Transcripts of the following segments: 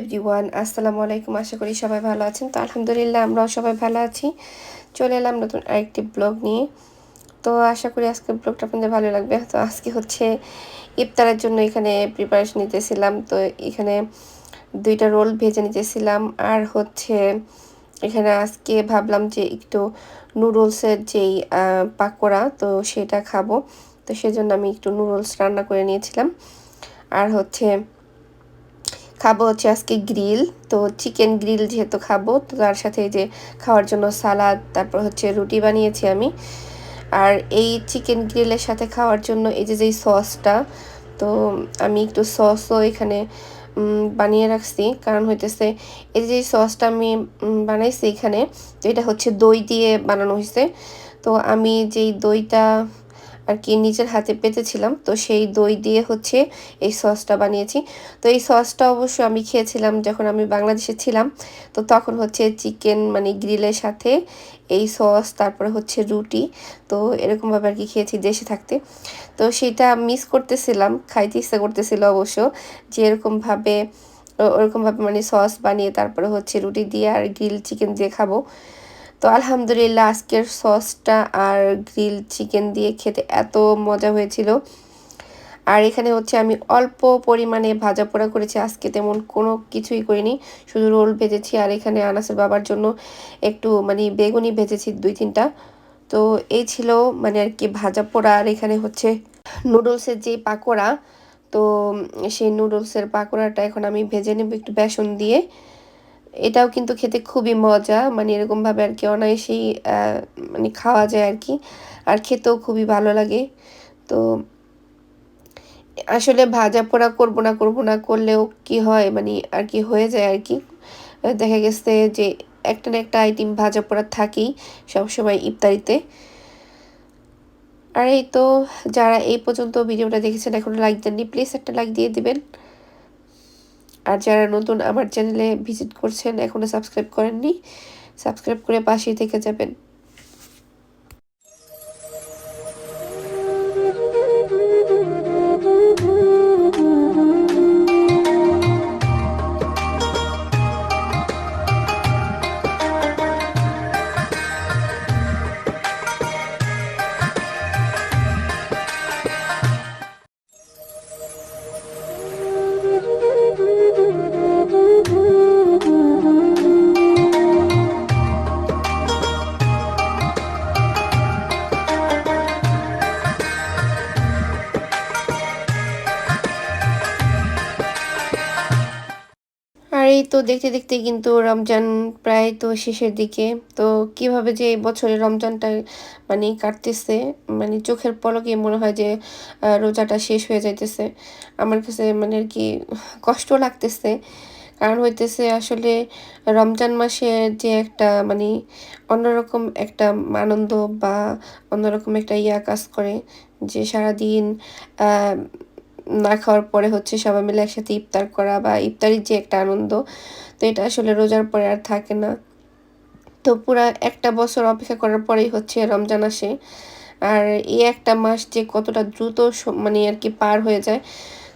Everyone, আসসালামু আলাইকুম। আশা করি সবাই ভালো আছেন। তো আলহামদুলিল্লাহ আমরাও সবাই ভালো আছি। চলে এলাম নতুন আরেকটি ব্লগ নিয়ে। তো আশা করি আজকে ব্লগটা আপনাদের ভালো লাগবে। তো আজকে হচ্ছে ইফতারের জন্য এখানে প্রিপারেশন নিতেছিলাম। তো এখানে দুইটা রোল ভেজে নিতেছিলাম। আর হচ্ছে এখানে আজকে ভাবলাম যে একটু নুডলসের যেই পাকোড়া, তো সেটা খাব। তো সেজন্য আমি একটু নুডলস রান্না করে নিয়েছিলাম। আর হচ্ছে খাব হচ্ছে আজকে গ্রিল তো চিকেন গ্রিল যেহেতু খাব, তো তার সাথে যে খাওয়ার জন্য সালাদ, তারপর হচ্ছে রুটি বানিয়েছি আমি। আর এই চিকেন গ্রিলের সাথে খাওয়ার জন্য এই যে যেই সসটা, তো আমি একটু সসও এখানে বানিয়ে রাখছি। কারণ হইতেছে, এই যে সসটা আমি বানাইছি এখানে এটা হচ্ছে দই দিয়ে বানানো হয়েছে তো আমি যেই দইটা আর কি নিজের হাতে পেতেছিলাম। তো সেই দই দিয়ে হচ্ছে এই সসটা বানিয়েছি। তো এই সসটা অবশ্য আমি খেয়েছিলাম যখন আমি বাংলাদেশে ছিলাম। তো তখন হচ্ছে চিকেন মানে গ্রিলের সাথে এই সস, তারপরে হচ্ছে রুটি। তো এরকমভাবে আর কি খেয়েছি দেশে থাকতে। তো সেটা মিস করতেছিলাম, খাইতে ইচ্ছা করতেছিল অবশ্য যে এরকমভাবে ওরকমভাবে মানে সস বানিয়ে তারপরে হচ্ছে রুটি দিয়ে আর গ্রিল চিকেন দিয়ে খাব। তো আলহামদুলিল্লাহ আজকের সসটা আর গ্রিল চিকেন দিয়ে খেতে এত মজা হয়েছিল। আর এখানে হচ্ছে আমি অল্প পরিমাণে ভাজা পোড়া করেছি, আজকে তেমন কোনো কিছুই করিনি, শুধু রোল ভেজেছি আর এখানে আনাসের বাবার জন্য একটু মানে বেগুনি ভেজেছি দুই তিনটা। তো এই ছিল মানে আর কি ভাজা পোড়া, আর এখানে হচ্ছে নুডলসের যে পাকোড়া, তো সেই নুডলসের পাকোড়াটা এখন আমি ভেজে নেব একটু বেসন দিয়ে। এটাও কিন্তু খেতে খুবই মজা। মানে এরকমভাবে আর কি অনায়াসেই মানে খাওয়া যায় আর কি। আর খেতেও খুবই ভালো লাগে। তো আসলে ভাজা পোড়া করব না করব না করলেও কি হয় মানে আর কি হয়ে যায় আর কি। দেখা গেছে যে একটা না একটা আইটেম ভাজা পোড়া থাকেই সবসময় ইফতারিতে। আর এই তো যারা এই পর্যন্ত ভিডিওটা দেখেছেন এখন লাইক দেননি প্লিজ একটা লাইক দিয়ে দিবেন। আর যারা নতুন আমার চ্যানেলে ভিজিট করছেন এখনও সাবস্ক্রাইব করেননি সাবস্ক্রাইব করে পাশেই থেকে যাবেন। আর এই তো দেখতে দেখতে কিন্তু রমজান প্রায় তো শেষের দিকে। তো কীভাবে যে বছরের রমজানটা মানে কাটতেছে মানে চোখের পলকে মনে হয় যে রোজাটা শেষ হয়ে যাইতেছে। আমার কাছে মানে আর কি কষ্ট লাগতেছে। কারণ হইতেছে আসলে রমজান মাসে যে একটা মানে অন্যরকম একটা আনন্দ বা অন্যরকম একটা ইয়া কাজ করে যে সারাদিন না খাওয়ার পরে হচ্ছে সবাই মিলে একসাথে ইফতার করা বা ইফতারির যে একটা আনন্দ, তো এটা আসলে রোজার পরে আর থাকে না। তো পুরা একটা বছর অপেক্ষা করার পরেই হচ্ছে রমজান আসে। আর এই একটা মাস যে কতটা দ্রুত মানে আর কি পার হয়ে যায়,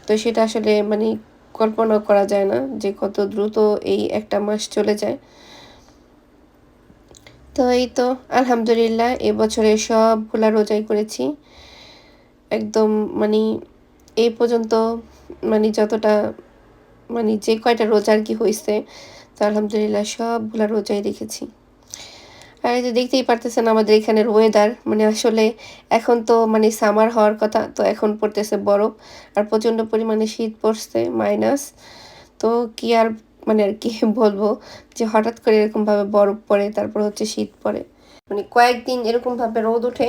তো সেটা আসলে মানে কল্পনা করা যায় না যে কত দ্রুত এই একটা মাস চলে যায়। তো এই তো, আলহামদুলিল্লাহ এবছরে সবগুলা রোজাই করেছি। একদম মানে এই পর্যন্ত মানে যতটা মানে যে কয়টা রোজা আর কি হয়েছে তো আলহামদুলিল্লাহ সবগুলা রোজাই রেখেছি আর এই যে দেখতেই পারতেছেন আমাদের এখানের ওয়েদার মানে আসলে এখন তো মানে সামার হওয়ার কথা, তো এখন পড়তেছে বরফ, আর প্রচণ্ড পরিমাণে শীত পড়ছে মাইনাস তো কি আর মানে আর কি বলব, যে হঠাৎ করে এরকমভাবে বরফ পড়ে, তারপর হচ্ছে শীত পড়ে। মানে কয়েকদিন এরকমভাবে রোদ ওঠে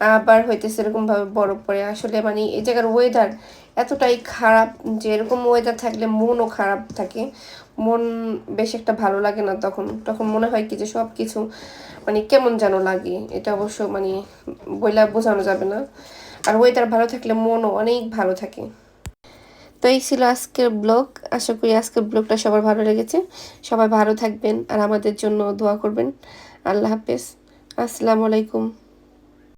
আবার হইতেছে এরকমভাবে বরফ পড়ে। আসলে মানে এই জায়গার ওয়েদার এতটাই খারাপ যে এরকম ওয়েদার থাকলে মনও খারাপ থাকে। মন বেশ একটা ভালো লাগে না তখন। তখন মনে হয় কি যে সব কিছু মানে কেমন যেন লাগে। এটা অবশ্য মানে বইলা বোঝানো যাবে না। আর ওয়েদার ভালো থাকলে মনও অনেক ভালো থাকে। তো এই ছিল আজকের ব্লগ আশা করি আজকের ব্লগটা সবার ভালো লেগেছে। সবাই ভালো থাকবেন আর আমাদের জন্য দোয়া করবেন। আল্লাহ হাফেজ। আসসালামু আলাইকুম।